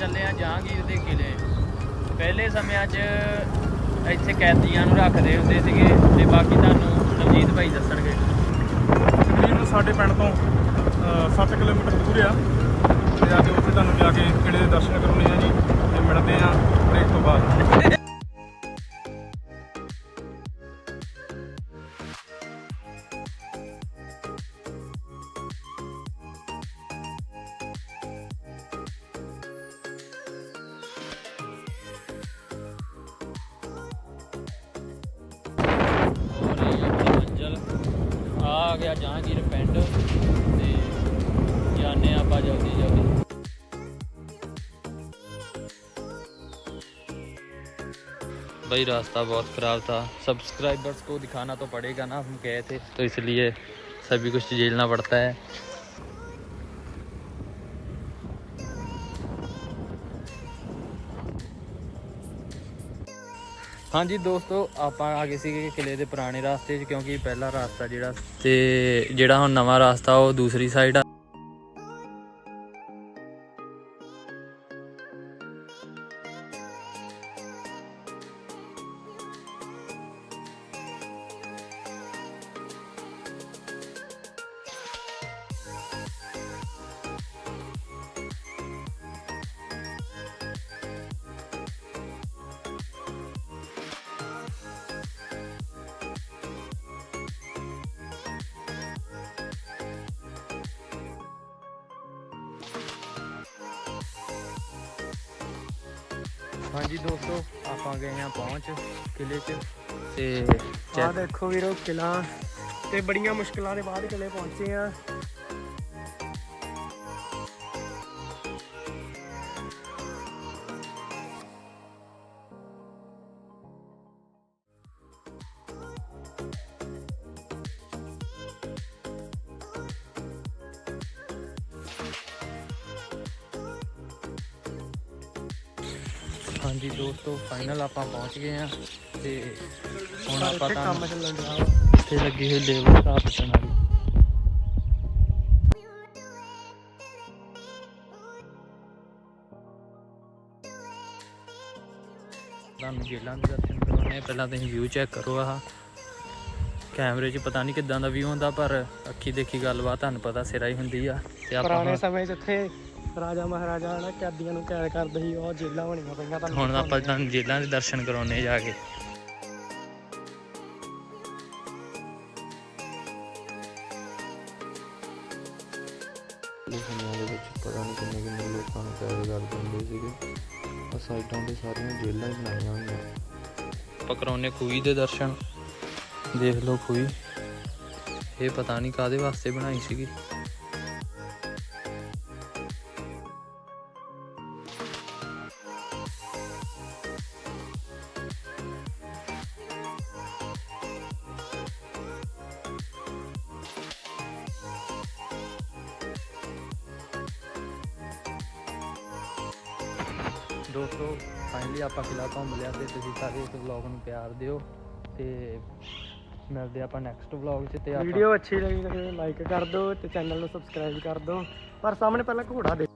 ਚੱਲੇ ਆ ਜਹਾਂਗੀਰ ਦੇ ਕਿਲੇ। ਪਹਿਲੇ ਸਮਿਆਂ 'ਚ ਇੱਥੇ ਕੈਦੀਆਂ ਨੂੰ ਰੱਖਦੇ ਹੁੰਦੇ ਸੀਗੇ ਤੇ ਬਾਕੀ ਤੁਹਾਨੂੰ ਨਵਜੀਤ ਭਾਈ ਦੱਸਣਗੇ। ਤਕਰੀਬਨ ਸਾਡੇ ਪਿੰਡ ਤੋਂ 7 ਕਿਲੋਮੀਟਰ ਦੂਰ ਆ। ਤੇ ਅੱਜ ਉੱਥੇ ਤੁਹਾਨੂੰ ਜਾ ਕੇ ਕਿਲੇ ਦੇ ਦਰਸ਼ਨ ਕਰਾਉਣੇ ਆ ਜੀ, ਤੇ ਮਿਲਦੇ ਆ ਬ੍ਰੇਕ ਤੋਂ ਬਾਅਦ। ਆ ਆ ਗਿਆ ਜਹਾਂਗੀਰ ਪਿੰਡ ਤੇ ਜਾਣੇ ਆਪਾਂ ਜਲਦੀ ਜਲਦੀ भाई रास्ता बहुत ख़राब था सब्सक्राइबर्स को दिखाना तो पड़ेगा ना हम गए थे तो इसलिए सभी कुछ झेलना पड़ता है ਹਾਂਜੀ ਦੋਸਤੋ, ਆਪਾਂ ਆ ਗਏ ਸੀਗੇ ਕਿਲੇ ਦੇ ਪੁਰਾਣੇ ਰਾਸਤੇ 'ਚ ਕਿਉਂਕਿ ਪਹਿਲਾ ਰਾਸਤਾ ਜਿਹੜਾ ਤੇ ਜਿਹੜਾ ਹੁਣ ਨਵਾਂ ਰਾਸਤਾ ਉਹ ਦੂਸਰੀ ਸਾਈਡ ਆ। ਹਾਂਜੀ ਦੋਸਤੋ ਆਪਾਂ ਗਏ ਆ ਪਹੁੰਚ ਕਿਲੇ 'ਚ। ਤੇ ਆ ਦੇਖੋ ਵੀਰੋ ਕਿਲਾ ਤੇ ਬੜੀਆਂ ਮੁਸ਼ਕਲਾਂ ਦੇ ਬਾਅਦ ਕਿਲੇ ਪਹੁੰਚੇ ਆ ਹਾਂਜੀ ਦੋਸਤੋ ਫਾਈਨਲ ਆਪਾਂ ਪਹੁੰਚ ਗਏ ਆ ਤੇ ਹੁਣ ਆਪਾਂ ਤਾਂ ਕੰਮ ਚੱਲਣ ਵਾ। ਇੱਥੇ ਲੱਗੀ ਹੋਈ ਲੇਬਰ ਦਾ ਪਟਣ ਵਾਲੀ। ਤੁਹਾਨੂੰ ਜੇਲਾਂ ਦੇ ਦਰਸ਼ਨ ਕਰਾਉਣੇ ਆ। ਪਹਿਲਾਂ ਤੁਸੀਂ ਵਿਊ ਚੈੱਕ ਕਰੋ ਆਹ। ਕੈਮਰੇ 'ਚ ਪਤਾ ਨਹੀਂ ਕਿੱਦਾਂ ਦਾ ਵਿਊ ਹੁੰਦਾ ਪਰ ਅੱਖੀ ਦੇਖੀ ਗੱਲਬਾਤ ਤੁਹਾਨੂੰ ਪਤਾ ਸਿਰਾ ਹੀ ਹੁੰਦੀ ਆ। ਤੇ ਆਪਾਂ ਪੁਰਾਣੇ ਸਮੇਂ 'ਚ ਇੱਥੇ ਰਾਜਾ ਮਹਾਰਾਜਾ ਨਾ ਕੈਦੀਆਂ ਨੂੰ ਕੈਦ ਕਰਦੇ ਸੀ ਉਹ ਜੇਲਾਂ ਬਣੀਆਂ ਪਈਆਂ ਤੁਹਾਨੂੰ ਹੁਣ ਆਪਾਂ। ਤੁਹਾਨੂੰ ਜੇਲਾਂ ਦੇ ਦਰਸ਼ਨ ਕਰਾਉਣੇ ਜਾ ਕੇ। ਸਮਿਆਂ ਦੇ ਵਿੱਚ ਪਤਾ ਨਹੀਂ ਕਿੰਨੇ ਕਿੰਨੇ ਲੋਕਾਂ ਨੂੰ ਕੈਦ ਕਰ ਦਿੰਦੇ ਸੀਗੇ। ਆ ਸਾਈਡਾਂ ਤੇ ਸਾਰੀਆਂ ਜੇਲ੍ਹਾਂ ਹੀ ਬਣਾਈਆਂ ਹੋਈਆਂ। ਆਪਾਂ ਕਰਾਉਣੇ ਖੂਹੀ ਦੇ ਦਰਸ਼ਨ। ਦੇਖ ਲਓ ਖੂਹੀ। ਇਹ ਪਤਾ ਨਹੀਂ ਕਾਦੇ ਵਾਸਤੇ ਬਣਾਈ ਸੀਗੀ। ਦੋਸਤੋ ਫਾਈਨਲੀ ਆਪਾਂ ਕਿਲਾ ਘੁੰਮ ਲਿਆ ਤੇ ਤੁਸੀਂ ਸਾਰੇ ਇਸ ਵਲੌਗ ਨੂੰ ਪਿਆਰ ਦਿਓ ਤੇ ਮਿਲਦੇ ਆਪਾਂ ਨੈਕਸਟ ਵਲੌਗ 'ਚ ਤੇ ਆਪਾਂ ਵੀਡੀਓ ਅੱਛੀ ਲੱਗੀ ਤਾਂ ਲਾਈਕ ਕਰ ਦਿਓ ਤੇ ਚੈਨਲ ਨੂੰ ਸਬਸਕ੍ਰਾਈਬ ਕਰ ਦਿਓ। ਪਰ ਸਾਹਮਣੇ ਪਹਿਲਾਂ ਘੋੜਾ ਦੇ